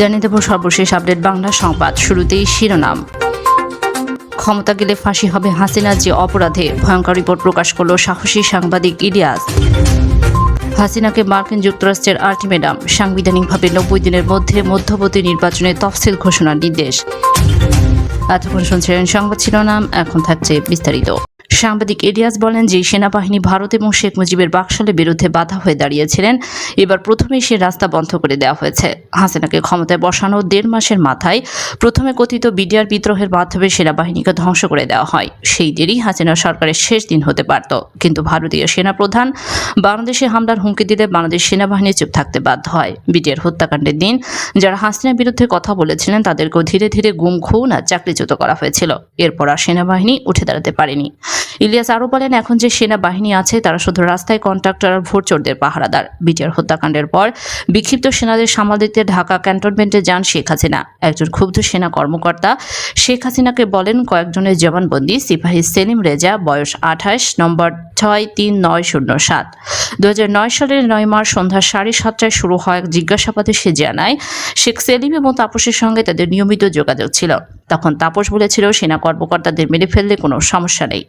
জানিয়ে দেব সর্বশেষ আপডেট বাংলা সংবাদ। শুরুতেই শিরোনাম। ক্ষমতা গেলে ফাঁসি হবে হাসিনা যে অপরাধে। ভয়ঙ্কর রিপোর্ট প্রকাশ করল সাহসী সাংবাদিক ইলিয়াস। হাসিনাকে মার্কিন যুক্তরাষ্ট্রের আল্টিমেটাম। সাংবিধানিকভাবে নব্বই দিনের মধ্যে মধ্যবর্তী নির্বাচনে তফসিল ঘোষণার নির্দেশ। এতক্ষণ শুনছিলেন সংবাদ শিরোনাম, এখন থাকছে বিস্তারিত। সাংবাদিক এলিয়াস বলেন যে, সেনাবাহিনী ভারত এবং শেখ মুজিবের বাকশালের বিরুদ্ধে বাধা হয়ে দাঁড়িয়েছিলেন। এবার প্রথমেই সে রাস্তা বন্ধ করে দেওয়া হয়েছে। হাসিনাকে ক্ষমতায় বসানোর দেড় মাসের মাথায় প্রথমে কথিত বিডিআর বিদ্রোহের মাধ্যমে সেনাবাহিনীকে ধ্বংস করে দেওয়া হয়। সেই দিনই হাসিনা সরকারের শেষ দিন হতে পারত। কিন্তু ভারতীয় সেনাপ্রধান বাংলাদেশে হামলার হুমকি দিলে বাংলাদেশ সেনাবাহিনী চুপ থাকতে বাধ্য হয়। বিডিআর হত্যাকাণ্ডের দিন যারা হাসিনার বিরুদ্ধে কথা বলেছিলেন, তাদেরকেও ধীরে ধীরে গুম, খুন আর চাকরিচ্যুত করা হয়েছিল। এরপর আর সেনাবাহিনী উঠে দাঁড়াতে পারেনি। ইলিয়াস আরও বলেন, এখন যে সেনাবাহিনী আছে, তারা শুধু রাস্তায় কন্ট্রাক্টর আর ভোটচোরদের পাহারাদার। বিটিআর হত্যাকাণ্ডের পর বিক্ষিপ্ত সেনাদের সামাল দিতে ঢাকা ক্যান্টনমেন্টে যান শেখ হাসিনা। একজন ক্ষুব্ধ সেনা কর্মকর্তা শেখ হাসিনাকে বলেন, কয়েকজনের জবানবন্দি, সিপাহী সেলিম রেজা, বয়স আঠাশ, নম্বর ছয় তিন নয় শূন্য সাত। দু হাজার নয় সালের নয় মার্চ সন্ধ্যা সাড়ে সাতটায় শুরু হয়, জিজ্ঞাসাবাদে সে জানায়, শেখ সেলিম এবং তাপসের সঙ্গে তাদের নিয়মিত যোগাযোগ ছিল। তখন তাপস বলেছিল, সেনা কর্মকর্তাদের মেরে ফেললে কোনো সমস্যা নেই।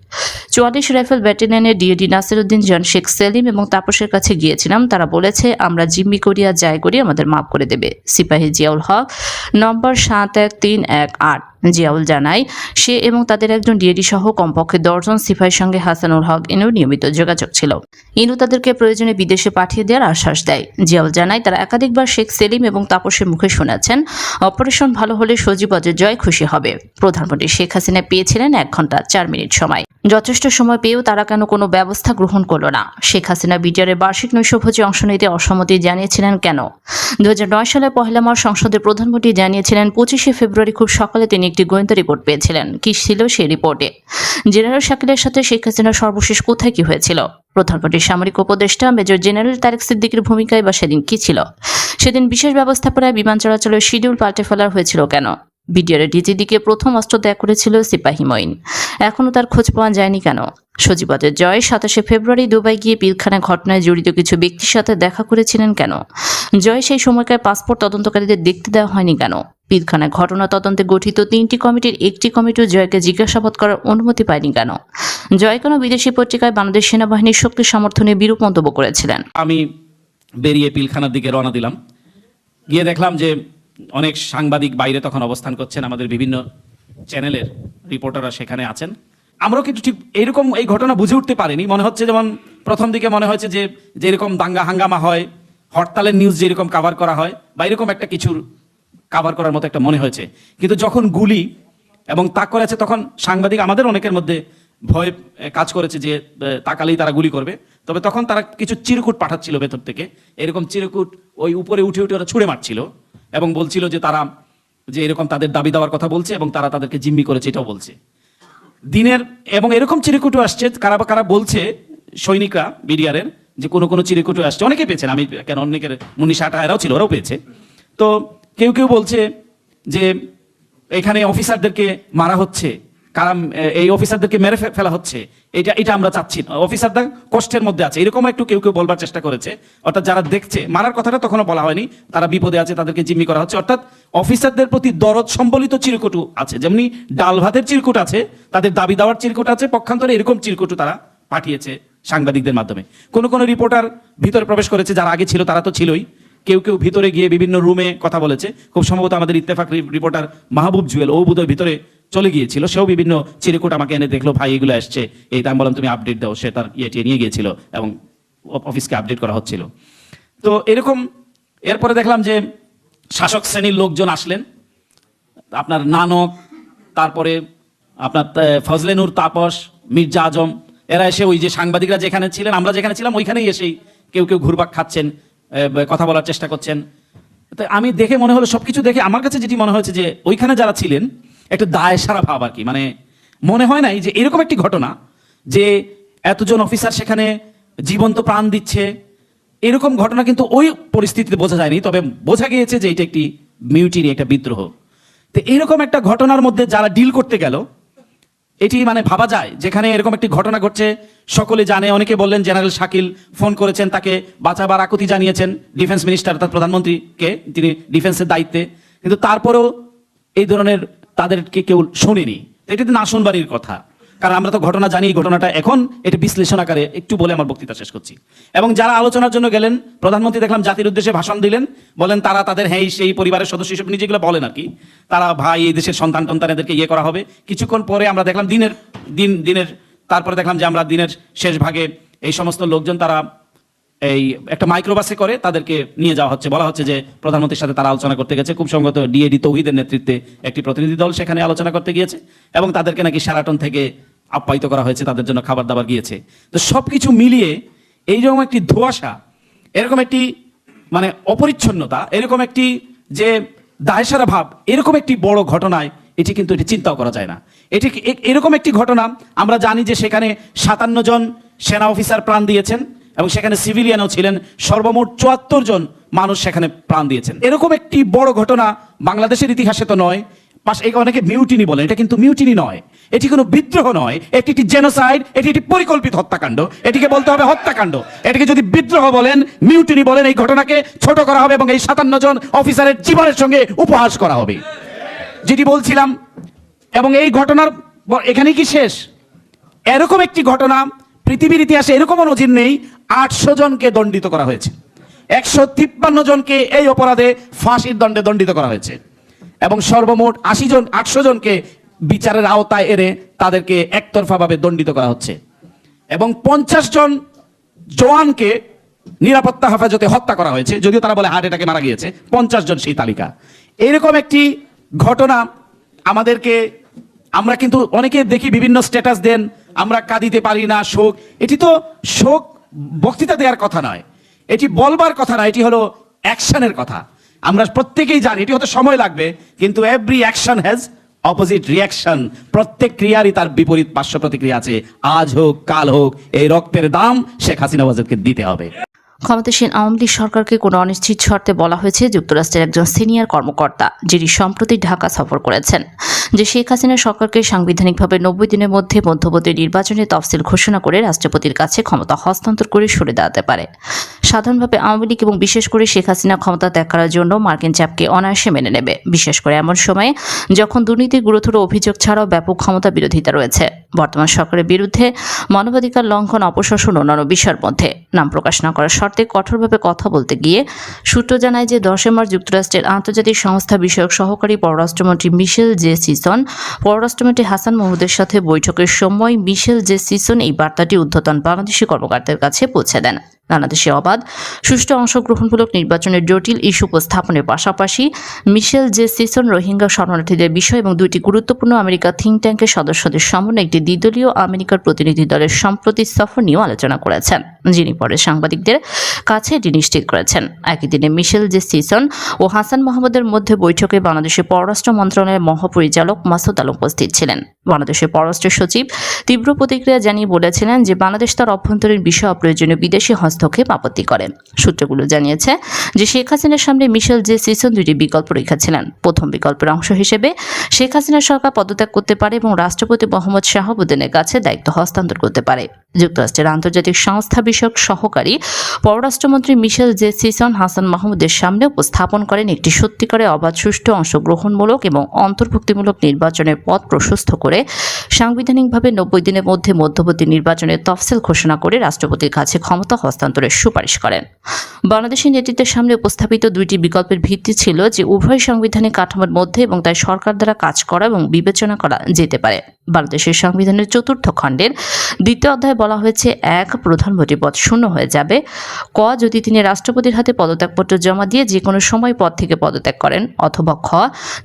চুয়াল্লিশ রাইফেল ব্যাটালিয়নের ডিএডি নাসিরুদ্দিন, জন শেখ সেলিম এবং তাপসের কাছে গিয়েছিলাম। তারা বলেছে, আমরা জিম্মি করি আর করি আমাদের মাফ করে দেবে। সিপাহী জিয়াউল হক, নম্বর সাত এক তিন এক আট। জিয়াউল জানায়, সে এবং তাদের একজন ডিএডি সহ কমপক্ষে দশজন সিফাইয়ের সঙ্গে হাসানুল হক ইনুর নিয়মিত যোগাযোগ ছিল। ইনু তাদেরকে প্রয়োজনে বিদেশে পাঠিয়ে দেওয়ার আশ্বাস দেয়। জিয়াউল জানায়, তারা একাধিকবার শেখ সেলিম এবং তাপসের মুখে শোনাচ্ছেন অপারেশন ভালো হলে সজীব জয় খুশি হবে। প্রধানমন্ত্রী শেখ হাসিনা পেয়েছিলেন এক ঘণ্টা চার মিনিট সময়। যথেষ্ট সময় পেয়েও তারা কেন কোনো ব্যবস্থা গ্রহণ করল না? শেখ হাসিনা বিটিআরের বার্ষিক নৈশভোজে অংশ নিতে অসম্মতি জানিয়েছিলেন কেন? দু হাজার নয় সালে পহেলা মার্চ সংসদে প্রধানমন্ত্রী জানিয়েছিলেন, পঁচিশে ফেব্রুয়ারি খুব সকালে তিনি একটি গোয়েন্দা রিপোর্ট পেয়েছিলেন। কি ছিল সেই রিপোর্টে? জেনারেল শাকিলের সাথে শেখ হাসিনার সর্বশেষ কোথায় কি হয়েছিল? প্রধানমন্ত্রীর সামরিক উপদেষ্টা মেজর জেনারেল তারেক সিদ্দিকের ভূমিকায় বা সেদিন কি ছিল? সেদিন বিশেষ ব্যবস্থাপনায় বিমান চলাচলের শিডিউল পাল্টে ফেলা হয়েছিল কেন? বিডিআর ডিজিডিকে প্রথম অস্ত্র ত্যাগ করেছিল সিপাহী মঈন। এখনও তার খোঁজ পাওয়া যায়নি কেন? সজীবদের জয় সাতাশে ফেব্রুয়ারি দুবাই গিয়ে পিলখানা ঘটনায় জড়িত কিছু ব্যক্তির সাথে দেখা করেছিলেন কেন? জয় সেই সময়কার পাসপোর্ট তদন্তকারীদের দেখতে দেওয়া হয়নি কেন? পিলখানায় ঘটনা তদন্তে গঠিত তিনটি কমিটির একটি কমিটিও জয়কে জিজ্ঞাসাবাদ করার অনুমতি পায়নি কেন? জয় কোনো বিদেশি পত্রিকায় বাংলাদেশ সেনাবাহিনীর শক্তি সমর্থনে বিরূপ মন্তব্য করেছিলেন। আমি বেরিয়ে পিলখানার দিকে রওনা দিলাম। গিয়ে দেখলাম যে অনেক সাংবাদিক বাইরে তখন অবস্থান করছেন আমাদের বিভিন্ন চ্যানেলের রিপোর্টাররা সেখানে আছেন। আমরাও কিন্তু ঠিক এরকম এই ঘটনা বুঝে উঠতে পারিনি। মনে হচ্ছে যেমন প্রথম দিকে মনে হয়েছে যে যেরকম দাঙ্গা হাঙ্গামা হয়, হরতালের নিউজ যেরকম কাভার করা হয়, বা এরকম একটা কিছুর কাভার করার মতো একটা মনে হয়েছে। কিন্তু যখন গুলি এবং তাক করেছে তখন সাংবাদিক আমাদের অনেকের মধ্যে ভয় কাজ করেছে যে তাকালেই তারা গুলি করবে। তবে তখন তারা কিছু চিরকুট পাঠাচ্ছিল ভেতর থেকে। এরকম চিরকুট ওই উপরে উঠে উঠে ওরা ছুঁড়ে মারছিল এবং বলছিল যে তারা যে এরকম তাদের দাবি দেওয়ার কথা বলছে এবং তারা তাদেরকে জিম্মি করেছে, এটাও বলছে। দিনের এবং এরকম চিরিকুটু আসছে, কারা বা কারা বলছে, সৈনিকরা, বিডিআরের, যে কোনো কোনো চিরিকুটু আসছে, অনেকে পেয়েছেন, আমি কেন অনেকের মুনিশা আটায়রাও ছিল, ওরাও পেয়েছে। তো কেউ কেউ বলছে যে এখানে অফিসারদেরকে মারা হচ্ছে কারা এ- এই অফিসারদেরকে মেরে ফেলা হচ্ছে। এটা এটা আমরা চাচ্ছি না। অফিসাররা কষ্টের মধ্যে আছে। এরকম একটু কেউ কেউ বলবার চেষ্টা করেছে। অর্থাৎ যারা দেখছে, মারার কথাটা তখনও বলা হয়নি। তারা বিপদে আছে, তাদেরকে জিম্মি করা হচ্ছে। অর্থাৎ অফিসারদের প্রতি দরদ সম্বলিত চিরকুটু আছে। যেমনি ডাল ভাতের চিরকুট আছে, তাদের দাবি দেওয়ার চিরকুট আছে, পক্ষান্তরে এরকম চিরকুটু তারা পাঠিয়েছে সাংবাদিকদের মাধ্যমে। কোন কোন রিপোর্টার ভিতরে প্রবেশ করেছে, যারা আগে ছিল, তারা তো ছিলই। কেউ কেউ ভিতরে গিয়ে বিভিন্ন রুমে কথা বলেছে। খুব সম্ভবত আমাদের ইত্তেফাক রিপোর্টার মাহবুব জুয়েল, ও বোধহয় ভিতরে চলে গিয়েছিল। সেও বিভিন্ন চিরকুট আমাকে এনে দেখল, ভাই, এগুলো আসছে। এই আমি বললাম, তুমি আপডেট দাও। সে তার ইয়েটি নিয়ে গিয়েছিল এবং অফিসকে আপডেট করা হচ্ছিল। তো এরকম এরপরে দেখলাম যে শাসক শ্রেণির লোকজন আসলেন। আপনার নানক, তারপরে আপনার ফজলেনুর, তাপস, মির্জা আজম, এরা এসে ওই যে সাংবাদিকরা যেখানে ছিলেন, আমরা যেখানে ছিলাম, ওইখানেই এসেই কেউ কেউ ঘুরপাক খাচ্ছেন। কথা বলার চেষ্টা করছেন। তো আমি দেখে মনে হলো সবকিছু দেখে আমার কাছে যেটি মনে হয়েছে যে, ওইখানে যারা ছিলেন, একটা দায় সারা ভাব আর কি। মানে মনে হয় নাই যে এরকম একটি ঘটনা যে এতজন অফিসার সেখানে জীবন্ত প্রাণ দিচ্ছে। এরকম ঘটনা কিন্তু ওই পরিস্থিতিতে বোঝা যায়নি, তবে বোঝা গিয়েছে যে এটা একটি মিউটিনি একটা বিদ্রোহ। তো এরকম একটা ঘটনার মধ্যে যারা ডিল করতে গেল এটি মানে ভাবা যায়, যেখানে এরকম একটি ঘটনা ঘটছে। সকলে জানে, অনেকে বললেন জেনারেল শাকিল ফোন করেছেন, তাকে বাঁচাবার আকুতি জানিয়েছেন ডিফেন্স মিনিস্টার অর্থাৎ প্রধানমন্ত্রীকে, তিনি ডিফেন্সের দায়িত্বে। কিন্তু তারপরেও এই ধরনের তাদেরকে কেউ শোনেনি। এটি তো না শুনবারই কথা। কারণ আমরা তো ঘটনা জানি, ঘটনাটা এখন, এটা বিশ্লেষণ আকারে একটু বলে আমার বক্তৃতা শেষ করছি। এবং যারা আলোচনার জন্য গেলেন, প্রধানমন্ত্রী দেখলাম জাতির উদ্দেশ্যে ভাষণ দিলেন, বলেন তারা তাদের হ্যাঁ সেই পরিবারের সদস্য হিসেবে নিজেগুলো বলেন আর কি। তারা, ভাই, এই দেশের সন্তান টন্তান এদেরকে ইয়ে করা হবে। কিছুক্ষণ পরে আমরা দেখলাম দিনের, দিন, দিনের, তারপরে দেখলাম যে আমরা দিনের শেষ ভাগে এই সমস্ত লোকজন তারা এই একটা মাইক্রোবাসে করে, তাদেরকে নিয়ে যাওয়া হচ্ছে। বলা হচ্ছে যে প্রধানমন্ত্রীর সাথে তারা আলোচনা করতে গেছে। খুব সম্ভবত ডিএডি তৌহিদের নেতৃত্বে একটি প্রতিনিধি দল সেখানে আলোচনা করতে গিয়েছে এবং তাদেরকে নাকি সেরাটন থেকে আপ্যায়িত করা হয়েছে, তাদের জন্য খাবার দাবার গিয়েছে। তো সব কিছু মিলিয়ে এইরকম একটি ধোঁয়াশা, এরকম একটি মানে অপরিচ্ছন্নতা, এরকম একটি যে দায়সারা ভাব, এরকম একটি বড় ঘটনায় এটি কিন্তু এটি চিন্তাও করা যায় না। এটি এরকম একটি ঘটনা আমরা জানি যে সেখানে সাতান্ন জন সেনা অফিসার প্রাণ দিয়েছেন। এবং সেখানে সিভিলিয়ানও ছিলেন। সর্বমোট চুয়াত্তর জন মানুষ সেখানে প্রাণ দিয়েছেন। এরকম একটি বড় ঘটনা বাংলাদেশের ইতিহাসে তো নয় পাশ অনেকে মিউটিনি বলেন এটা কিন্তু মিউটিনি নয়। এটি কোনো বিদ্রোহ নয়। এটি একটি জেনোসাইড এটি একটি পরিকল্পিত হত্যাকাণ্ড। এটিকে বলতে হবে হত্যাকাণ্ড। এটিকে যদি বিদ্রোহ বলেন, মিউটিনি বলেন, এই ঘটনাকে ছোট করা হবে এবং এই সাতান্ন জন অফিসারের জীবনের সঙ্গে উপহাস করা হবে। যেটি বলছিলাম, এবং এই ঘটনার এখানেই কি শেষ? এরকম একটি ঘটনা পৃথিবীর ইতিহাসে এরকমও নজির নেই আটশো জনকে দণ্ডিত করা হয়েছে। একশো তিপ্পান্ন জনকে এই অপরাধে ফাঁসির দণ্ডে দণ্ডিত করা হয়েছে। এবং সর্বমোট আশি জন, আটশো জনকে বিচারের আওতায় এনে তাদেরকে একতরফাভাবে দণ্ডিত করা হচ্ছে। এবং পঞ্চাশ জন জওয়ানকে নিরাপত্তা হেফাজতে হত্যা করা হয়েছে, যদিও তারা বলে হার্ট অ্যাটাকে মারা গিয়েছে। পঞ্চাশ জন সেই তালিকা। এরকম একটি ঘটনা আমাদেরকে, আমরা কিন্তু অনেকে দেখি বিভিন্ন স্ট্যাটাস দেন আমরা কাঁদিতে পারি না, শোক। এটি তো শোক বক্তৃতা দেওয়ার কথা নয়। এটি বলবার কথা না এটি হলো অ্যাকশনের কথা। আমরা প্রত্যেকেই জানি, এটি হতে সময় লাগবে, কিন্তু every action has opposite reaction প্রত্যেক ক্রিয়ারই তার বিপরীত পার্শ্ব প্রতিক্রিয়া আছে। আজ হোক, কাল হোক, এই রক্তের দাম শেখ হাসিনা দিতে হবে। ক্ষমতাসীন আওয়ামী লীগ সরকারকে কোনো অনিশ্চিত শর্তে বলা হয়েছে, যুক্তরাষ্ট্রের একজন সিনিয়র কর্মকর্তা, যিনি সম্প্রতি ঢাকা সফর করেছেন। যে শেখ হাসিনা সরকারকে সাংবিধানিকভাবে নব্বই দিনের মধ্যে মধ্যবর্তী নির্বাচনের তফসিল ঘোষণা করে রাষ্ট্রপতির কাছে ক্ষমতা হস্তান্তর করে সরে দাঁড়াতে পারে। সাধারণভাবে আওয়ামী লীগ এবং বিশেষ করে শেখ হাসিনা ক্ষমতা ত্যাগ করার জন্য মার্কিন চাপকে অনায়াসে মেনে নেবে। বিশেষ করে এমন সময়ে যখন দুর্নীতির গুরুতর অভিযোগ ছাড়াও ব্যাপক ক্ষমতা বিরোধিতা রয়েছে। বর্তমান সরকারের বিরুদ্ধে মানবাধিকার লঙ্ঘন, অপশাসন অন্যান্য বিষয়ের মধ্যে নাম প্রকাশ না করার শর্তে কঠোরভাবে কথা বলতে গিয়ে সূত্র জানায় যে দশে মার্চ যুক্তরাষ্ট্রের আন্তর্জাতিক সংস্থা বিষয়ক সহকারী পররাষ্ট্রমন্ত্রী মিশেল জে সিসন, পররাষ্ট্রমন্ত্রী হাসান মাহমুদের সাথে বৈঠকের সময় মিশেল জে সিসন এই বার্তাটি উদ্ধতন বাংলাদেশি কর্মকর্তাদের কাছে পৌঁছে দেন। বাংলাদেশে অবাধ। সুষ্ঠু অংশগ্রহণমূলক নির্বাচনের জটিল ইস্যু উপস্থাপনের পাশাপাশি মিশেল জে সিসন রোহিঙ্গা শরণার্থীদের বিষয় এবং দুইটি গুরুত্বপূর্ণ আমেরিকা থিঙ্ক ট্যাঙ্কের সদস্যদের সমন্বয়ে একটি দ্বিদলীয় আমেরিকার প্রতিনিধি দলের সম্প্রতি সফর নিয়েও আলোচনা করেছেন, যিনি পরে সাংবাদিকদের কাছে এটি নিশ্চিত করেছেন। একই দিনে মিশেল জে সিসন ও হাসান মোহাম্মদের মধ্যে বৈঠকে বাংলাদেশের পররাষ্ট্র মন্ত্রণালয়ের মহাপরিচালক মাসুদ আলম উপস্থিত ছিলেন। বাংলাদেশের পররাষ্ট্র সচিব তীব্র প্রতিক্রিয়া জানিয়ে বলেছিলেন যে, বাংলাদেশ তার অভ্যন্তরীণ বিষয় অপ্রয়োজনীয় বিদেশি হস্তক্ষেপ আপত্তি করে সূত্রগুলো জানিয়েছে যে শেখ হাসিনার সামনে মিশেল জে সিসন দুইটি বিকল্প রেখেছিলেন। প্রথম বিকল্পের অংশ হিসেবে শেখ হাসিনা সরকার পদত্যাগ করতে পারে এবং রাষ্ট্রপতি মোহাম্মদ শাহাবুদ্দিনের কাছে দায়িত্ব হস্তান্তর করতে পারে। যুক্তরাষ্ট্রের আন্তর্জাতিক সংস্থা বিষয়ক সহকারী পররাষ্ট্রমন্ত্রী মিশেল জে সিসন হাসান মাহমুদের সামনে উপস্থাপন করেন একটি সত্যিকারে অবাধ সুষ্ঠু অংশগ্রহণমূলক এবং অন্তর্ভুক্তিমূলক নির্বাচনের পথ প্রশস্ত করে সাংবিধানিকভাবে নব্বই দিনের মধ্যে মধ্যবর্তী নির্বাচনের তফসিল ঘোষণা করে রাষ্ট্রপতির কাছে ক্ষমতা হস্তান্তরের সুপারিশ করেন। বাংলাদেশের নেতৃত্বের সামনে উপস্থাপিত দুইটি বিকল্পের ভিত্তি ছিল যে, উভয় সাংবিধানিক কাঠামোর মধ্যে এবং তাই সরকার দ্বারা কাজ করা এবং বিবেচনা করা যেতে পারে। বাংলাদেশের সংবিধানের চতুর্থ খণ্ডের দ্বিতীয় অধ্যায়ে বলা হয়েছে, এক প্রধানমন্ত্রী পদ শূন্য হয়ে যাবে। ক, যদি তিনি রাষ্ট্রপতির হাতে পদত্যাগপত্র জমা দিয়ে যে কোনো সময় পদ থেকে পদত্যাগ করেন, অথবা খ,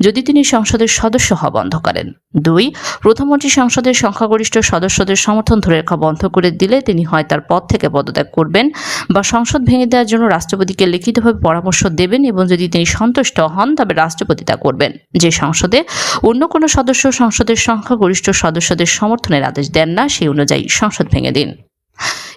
যদি তিনি সংসদের সদস্য হওয়া বন্ধ করেন। দুই, প্রধানমন্ত্রী সংসদের সংখ্যাগরিষ্ঠ সদস্যদের সমর্থন ধরে রেখা বন্ধ করে দিলে তিনি হয় তার পদ থেকে পদত্যাগ করবেন বা সংসদ ভেঙে দেওয়ার জন্য রাষ্ট্রপতিকে লিখিতভাবে পরামর্শ দেবেন এবং যদি তিনি সন্তুষ্ট হন, তবে রাষ্ট্রপতি তা করবেন। যে সংসদে অন্য কোনো সদস্য সংসদের সংখ্যাগরিষ্ঠ সদস্যদের সমর্থনের আদেশ দেন না, সেই অনুযায়ী সংসদ ভেঙে দিন।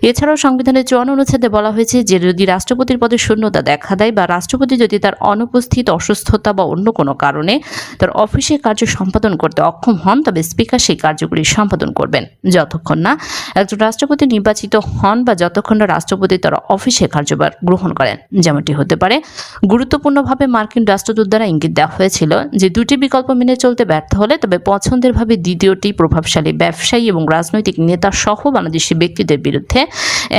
এছাড়াও সংবিধানের চুয়ান্ন অনুচ্ছেদে বলা হয়েছে যে যদি রাষ্ট্রপতির পদে শূন্যতা দেখা দেয় বা রাষ্ট্রপতি যদি তার অনুপস্থিত অসুস্থতা বা অন্য কোনো কারণে তার অফিসে কার্য সম্পাদন করতে অক্ষম হন, তবে স্পিকার সেই কার্যগুলি সম্পাদন করবেন। যতক্ষণ না একজন রাষ্ট্রপতি নির্বাচিত হন বা যতক্ষণ না রাষ্ট্রপতি তার অফিসে কার্যভার গ্রহণ করেন। যেমনটি হতে পারে, গুরুত্বপূর্ণভাবে মার্কিন রাষ্ট্রদূত দ্বারা ইঙ্গিত দেওয়া হয়েছিল যে দুটি বিকল্প মেনে চলতে ব্যর্থ হলে, তবে পছন্দের ভাবে দ্বিতীয়টি প্রভাবশালী ব্যবসায়ী এবং রাজনৈতিক নেতা সহ বাংলাদেশি ব্যক্তিদের বিরুদ্ধে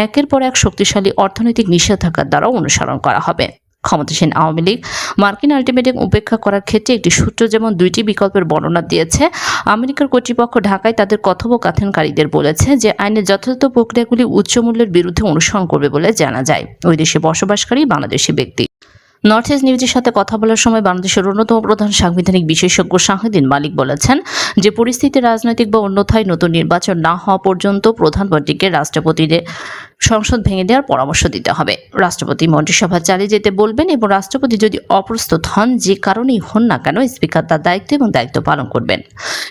একের পর এক শক্তিশালী অর্থনৈতিক নিষেধাজ্ঞার দ্বারা অনুসরণ করা হবে। ক্ষমতাসীন আওয়ামী লীগ মার্কিন আলটিমেটাম উপেক্ষা করার ক্ষেত্রে একটি সূত্র যেমন দুইটি বিকল্পের বর্ণনা দিয়েছে, আমেরিকার কর্তৃপক্ষ ঢাকায় তাদের কথোপকথনকারীদের বলেছে যে আইনের যথাযথ প্রক্রিয়াগুলি উচ্চমূল্যের বিরুদ্ধে অনুসরণ করবে বলে জানা যায়। ওই দেশে বসবাসকারী বাংলাদেশি ব্যক্তি। নর্থ ইস্ট নিউজের সাথে কথা বলার সময় বাংলাদেশের অন্যতম প্রধান সাংবিধানিক বিশেষজ্ঞ শাহিদিন মালিক বলেছেন যে পরিস্থিতি রাজনৈতিক বা অন্যথায় নতুন নির্বাচন না হওয়া পর্যন্ত প্রধানমন্ত্রীকে রাষ্ট্রপতিদের সংসদ ভেঙে দেওয়ার পরামর্শ দিতে হবে। রাষ্ট্রপতি মন্ত্রিসভা চালিয়ে যেতে বলবেন এবং রাষ্ট্রপতি যদি অপ্রস্তুত হন, যে কারণেই হন না কেন, স্পিকার তার দায়িত্ব এবং দায়িত্ব পালন করবেন।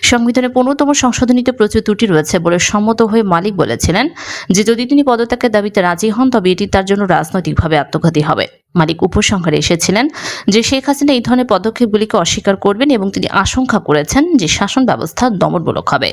সংবিধানের পনেরোতম সংশোধনীতে প্রচুর ত্রুটি রয়েছে বলে সম্মত হয়ে মালিক বলেছিলেন যে, যদি তিনি পদত্যাগের দাবিতে রাজি হন, তবে এটি তার জন্য রাজনৈতিকভাবে আত্মঘাতী হবে। মালিক উপসংহারে এসেছিলেন যে, শেখ হাসিনা এই ধরনের পদক্ষেপগুলিকে অস্বীকার করবেন এবং তিনি আশঙ্কা করেছেন যে, শাসন ব্যবস্থা দমনমূলক হবে।